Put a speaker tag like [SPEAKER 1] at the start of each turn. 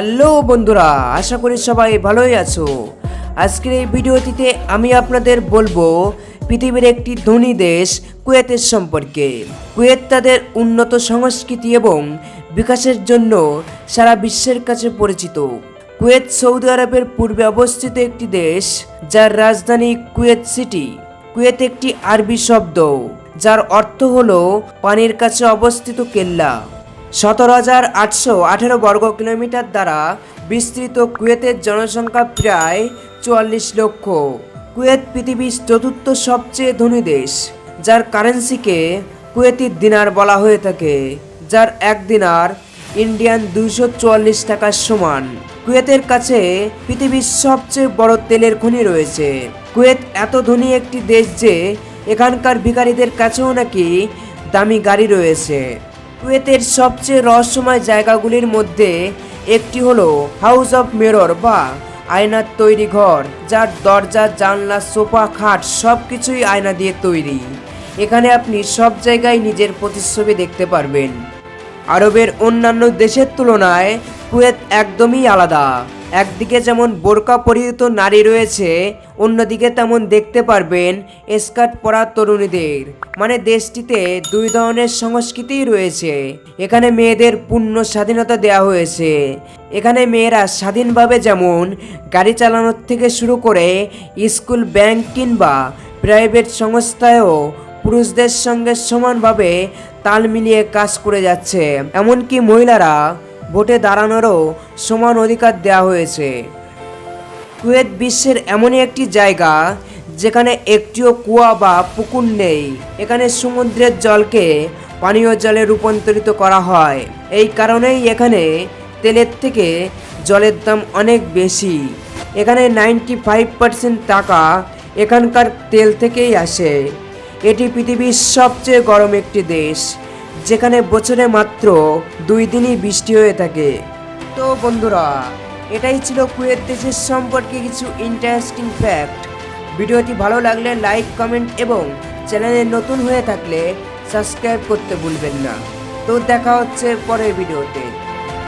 [SPEAKER 1] Hello বন্ধুরা, আশা করি সবাই ভালোই আছো। আজকের এই ভিডিওটিতে আমি আপনাদের বলব, পৃথিবীর একটি ধনী দেশ কুয়েতের সম্পর্কে। কুয়েত তাদের উন্নত সংস্কৃতি এবং বিকাশের জন্য সারা বিশ্বের কাছে পরিচিত। কুয়েত সৌদি আরবের পূর্বে অবস্থিত একটি দেশ, যার রাজধানী কুয়েত সিটি। কুয়েত একটি আরবি শব্দ, যার অর্থ হলো পানির কাছে অবস্থিত কেল্লা। সতেরো হাজার আটশো আঠেরো বর্গ কিলোমিটার দ্বারা বিস্তৃত কুয়েতের জনসংখ্যা প্রায় চুয়াল্লিশ লক্ষ। কুয়েত পৃথিবীর চতুর্থ সবচেয়ে ধনী দেশ, যার কারেন্সিকে কুয়েতির দিনার বলা হয়ে থাকে, যার এক দিনার ইন্ডিয়ান দুইশো চুয়াল্লিশ টাকার সমান। কুয়েতের কাছে পৃথিবীর সবচেয়ে বড় তেলের খনি রয়েছে। কুয়েত এত ধনী একটি দেশ যে এখানকার ভিখারিদের কাছেও নাকি দামি গাড়ি রয়েছে। কুয়েতের সবচেয়ে রহস্যময় জায়গাগুলির মধ্যে একটি হলো হাউস অফ মেরর বা আয়নার তৈরি ঘর, যার দরজা, জানলা, সোফা, খাট সব কিছুই আয়না দিয়ে তৈরি। এখানে আপনি সব জায়গায় নিজের প্রতিচ্ছবি দেখতে পারবেন। আরবের অন্যান্য দেশের তুলনায় কুয়েত একদমই আলাদা। একদিকে যেমন বোরকা পরিহিত নারী রয়েছে, অন্যদিকে তেমন দেখতে পারবেন স্কার্ট পরা তরুণীদের। মানে দেশটিতে দুই ধরনের সংস্কৃতিই রয়েছে। এখানে মেয়েদের পূর্ণ স্বাধীনতা দেওয়া হয়েছে। এখানে মেয়েরা স্বাধীনভাবে যেমন গাড়ি চালানোর থেকে শুরু করে স্কুল, ব্যাংক কিংবা প্রাইভেট সংস্থায়ও পুরুষদের সঙ্গে সমানভাবে তাল মিলিয়ে কাজ করে যাচ্ছে। এমনকি মহিলারা ভোটে দাঁড়ানোরও সমান অধিকার দেওয়া হয়েছে। কুয়েত বিশ্বের এমনই একটি জায়গা যেখানে একটিও কুয়া বা পুকুর নেই। এখানে সমুদ্রের জলকে পানীয় জলে রূপান্তরিত করা হয়। এই কারণেই এখানে তেলের থেকে জলের দাম অনেক বেশি। এখানে নাইনটি ফাইভ পার্সেন্ট টাকা এখানকার তেল থেকেই আসে। এটি পৃথিবীর সবচেয়ে গরম একটি দেশ। যেখানে বছরে মাত্র দুই দিনই বৃষ্টি হয়ে থাকে। তো বন্ধুরা, এটাই ছিল কুয়েত দেশের সম্পর্কে কিছু ইন্টারেস্টিং ফ্যাক্ট ভিডিওটি ভালো লাগলে লাইক কমেন্ট এবং চ্যানেলে নতুন হয়ে থাকলে সাবস্ক্রাইব করতে ভুলবেন না। তো দেখা হচ্ছে পরের ভিডিওতে।